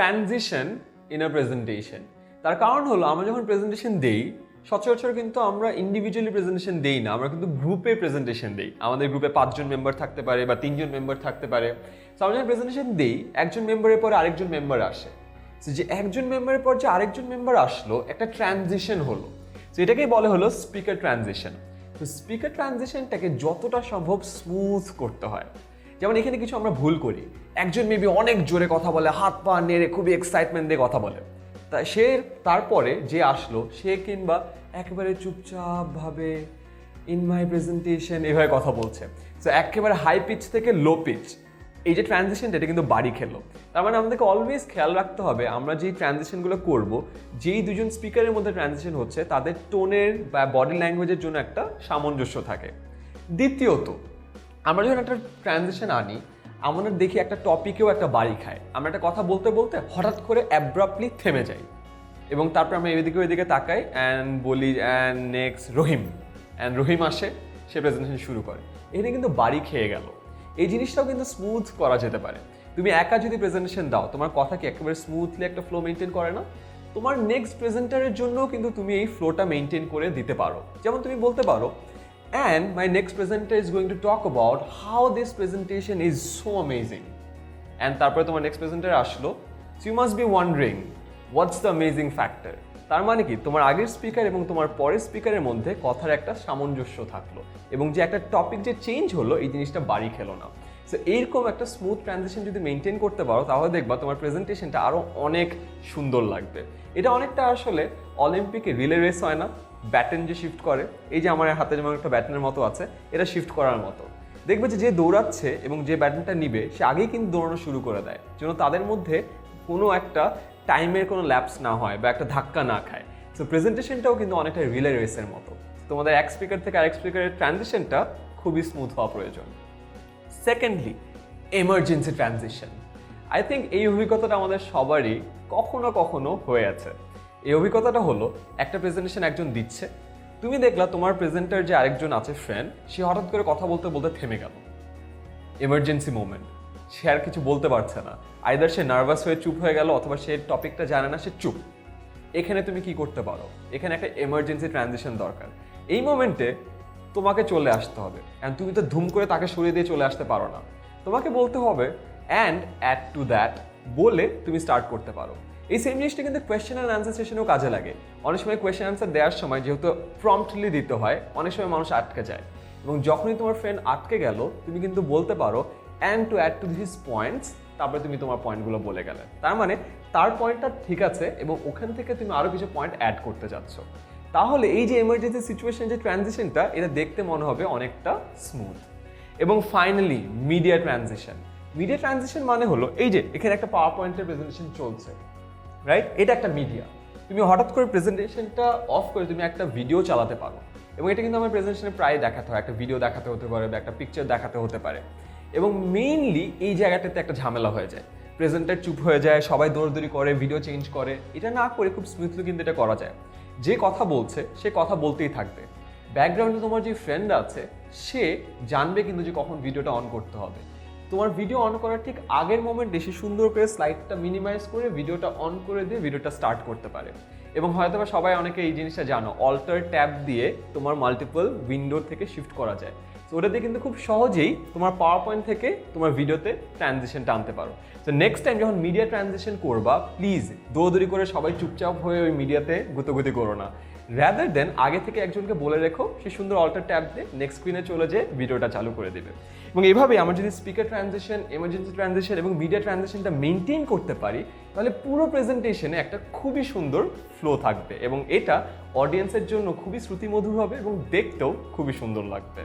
Transition in a presentation তার কারণ হলো, আমরা যখন প্রেজেন্টেশন দেই, সচরাচর কিন্তু আমরা ইন্ডিভিজুয়ালি প্রেজেন্টেশন দেই না, আমরা কিন্তু গ্রুপে প্রেজেন্টেশন দেই। আমাদের গ্রুপে পাঁচজন মেম্বার থাকতে পারে বা তিনজন মেম্বার থাকতে পারে। তো আমরা যখন প্রেজেন্টেশন দেই, একজন মেম্বারের পরে আরেকজন মেম্বার আসে। তো যে একজন মেম্বারের পর যে আরেকজন মেম্বার আসলো, একটা ট্রানজিশন হলো। তো এটাকেই বলে হলো স্পিকার ট্রানজিশন তো স্পিকার ট্রানজিশনটাকে যতটা সম্ভব স্মুথ করতে হয়। যেমন এখানে কিছু আমরা ভুল করি। একজন মেবি অনেক জোরে কথা বলে, হাত পা নেড়ে খুবই এক্সাইটমেন্ট দিয়ে কথা বলে। তা সে তারপরে যে আসলো, সে কিংবা একেবারে চুপচাপ ভাবে ইন মাই প্রেজেন্টেশন এভাবে কথা বলছে। তো একেবারে হাই পিচ থেকে লো পিচ এই যে ট্রানজিশনটা এটা কিন্তু বাড়ি খেলো। তার মানে আমাদেরকে অলওয়েজ খেয়াল রাখতে হবে, আমরা যেই ট্রানজিশনগুলো করব, যেই দুজন স্পিকারের মধ্যে ট্রানজিশন হচ্ছে, তাদের টোনের বা বডি ল্যাঙ্গুয়েজের জন্য একটা সামঞ্জস্য থাকে। দ্বিতীয়ত আমরা যখন একটা ট্রানজিশন আনি, আমরা দেখি একটা টপিকেও একটা বাড়ি খায়। আমরা একটা কথা বলতে বলতে হঠাৎ করে অ্যাব্রাপ্টলি থেমে যাই। এবং তারপর আমরা এদিকে ওইদিকে তাকাই অ্যান্ড বলি and next Rahim. And Rahim আসে, সে প্রেজেন্টেশন শুরু করে। এখানে কিন্তু বাড়ি খেয়ে গেল। এই জিনিসটাও কিন্তু স্মুথ করা যেতে পারে। তুমি একা যদি প্রেজেন্টেশন দাও, তোমার কথা কি একেবারে স্মুথলি একটা ফ্লো মেনটেন করে না? তোমার নেক্সট প্রেজেন্টারের জন্য কিন্তু তুমি এই ফ্লোটা মেনটেন করে দিতে পারো। যেমন তুমি বলতে পারো And my next presenter is going to talk about how this presentation is so amazing. And তারপরে তোমার নেক্সট প্রেজেন্টার আসলো। So you must be wondering what's the amazing factor তার মানে কি? তোমার আগের স্পিকার এবং তোমার পরের স্পিকারের মধ্যে কথার একটা সামঞ্জস্য থাকল। এবং যে একটা টপিক যে চেঞ্জ হলো, এই জিনিসটা বাড়ি খেলো না। সো এইরকম একটা স্মুথ ট্রানজিশন যদি মেনটেন করতে পারো, তাহলে দেখবা তোমার প্রেজেন্টেশনটা আরও অনেক সুন্দর লাগবে। এটা অনেকটা আসলে অলিম্পিকে রিলে রেস হয় না ব্যাটন যে শিফট করে, এই যে আমার হাতে যেমন একটা ব্যাটনের মতো আছে, এটা শিফট করার মতো। দেখবে যে যে দৌড়াচ্ছে এবং যে ব্যাটনটা নিবে, সে আগেই কিন্তু দৌড়ানো শুরু করে দেয়। যেন তাদের মধ্যে কোনো একটা টাইমের কোনো ল্যাপস না হয় বা একটা ধাক্কা না খায়। সো প্রেজেন্টেশনটাও কিন্তু অনেকটা রিলে রেসের মতো। তোমাদের এক স্পিকার থেকে আরেক স্পিকারের ট্রানজিশনটা খুবই স্মুথ হওয়া প্রয়োজন। Secondly emergency transition I think এই অভিজ্ঞতাটা আমাদের সবারই কখনো কখনো হয়ে আছে। এই অভিজ্ঞতাটা হলো, একটা প্রেজেন্টেশন একজন দিচ্ছে, তুমি দেখলা তোমার প্রেজেন্টার যে আরেকজন আছে ফ্রেন্ড সে হঠাৎ করে কথা বলতে বলতে থেমে গেল। এমার্জেন্সি মোমেন্ট সে আর কিছু বলতে পারছে না। আইদার সে নার্ভাস হয়ে চুপ হয়ে গেল অথবা সে টপিকটা জানে না, সে চুপ। এখানে তুমি কি করতে পারো? এখানে একটা এমার্জেন্সি ট্রানজিশন দরকার। এই মোমেন্টে তোমাকে চলে আসতে হবে। অ্যান্ড তুমি তো ধুম করে তাকে সরিয়ে দিয়ে চলে আসতে পারো না। তোমাকে বলতে হবে অ্যান্ড অ্যাড টু দ্যাট বলে তুমি স্টার্ট করতে পারো। এই সেম জিনিসটা কিন্তু কোয়েশ্চেন অ্যান্ড আনসার সেশনেও কাজে লাগে। অনেক সময় কোয়েশ্চেন অ্যান্সার দেওয়ার সময় যেহেতু প্রম্পটলি দিতে হয়, অনেক সময় মানুষ আটকে যায়। এবং যখনই তোমার ফ্রেন্ড আটকে গেল, তুমি কিন্তু বলতে পারো and to add to this points তারপরে তুমি তোমার পয়েন্টগুলো বলে গেলে। তার মানে তার পয়েন্টটা ঠিক আছে এবং ওখান থেকে তুমি আরও কিছু পয়েন্ট অ্যাড করতে যাচ্ছ। তাহলে এই যে এমার্জেন্সি সিচুয়েশন যে ট্রানজিশনটা এটা দেখতে মনে হবে অনেকটা স্মুথ এবং finally media transition media transition মানে হলো, এই যে, এখানে একটা পাওয়ার পয়েন্টের প্রেজেন্টেশন চলছে রাইট এটা একটা মিডিয়া তুমি হঠাৎ করে প্রেজেন্টেশনটা অফ করে তুমি একটা ভিডিও চালাতে পারো। এবং এটা কিন্তু আমার প্রেজেন্টেশনে প্রায় দেখাতে হয়, একটা ভিডিও দেখাতে হতে পারে বা একটা পিকচার দেখাতে হতে পারে। এবং মেইনলি এই জায়গাটাতে একটা ঝামেলা হয়ে যায়। প্রেজেন্টার চুপ হয়ে যায়, সবাই দৌড়দৌড়ি করে ভিডিও চেঞ্জ করে। এটা না করে খুব স্মুথলি কিন্তু এটা করা যায়। যে কথা বলছে, সে কথা বলতেই থাকবে। ব্যাকগ্রাউন্ডে তোমার যে ফ্রেন্ড আছে, সে জানবে কিন্তু যে কখন ভিডিওটা অন করতে হবে। তোমার ভিডিও অন করার ঠিক আগের মোমেন্ট সে সুন্দর করে স্লাইডটা মিনিমাইজ করে ভিডিওটা অন করে দিয়ে ভিডিওটা স্টার্ট করতে পারে। এবং হয়তো বা সবাই অনেকে এই জিনিসটা জানো অল্টার ট্যাব দিয়ে তোমার মাল্টিপল উইন্ডো থেকে শিফট করা যায়। তো ওটা দিয়ে কিন্তু খুব সহজেই তোমার পাওয়ার পয়েন্ট থেকে তোমার ভিডিওতে ট্রানজিশনটা আনতে পারো। তো নেক্সট টাইম যখন মিডিয়া ট্রানজিশন করবা প্লিজ দৌড়দৌড়ি করে সবাই চুপচাপ হয়ে ওই মিডিয়াতে গুতোগুতি করো না। র্যাদার দেন আগে থেকে একজনকে বলে রেখো, সে সুন্দর অল্টার ট্যাব দিয়ে নেক্সট স্ক্রিনে চলে যেয়ে ভিডিওটা চালু করে দেবে। এবং এভাবে আমরা যদি স্পিকার ট্রানজিশন এমার্জেন্সি ট্রানজিশন এবং মিডিয়া ট্রানজিশনটা মেনটেন করতে পারি, তাহলে পুরো প্রেজেন্টেশনে একটা খুবই সুন্দর ফ্লো থাকবে এবং এটা অডিয়েন্সের জন্য খুবই শ্রুতিমধুর হবে এবং দেখতেও খুবই সুন্দর লাগবে।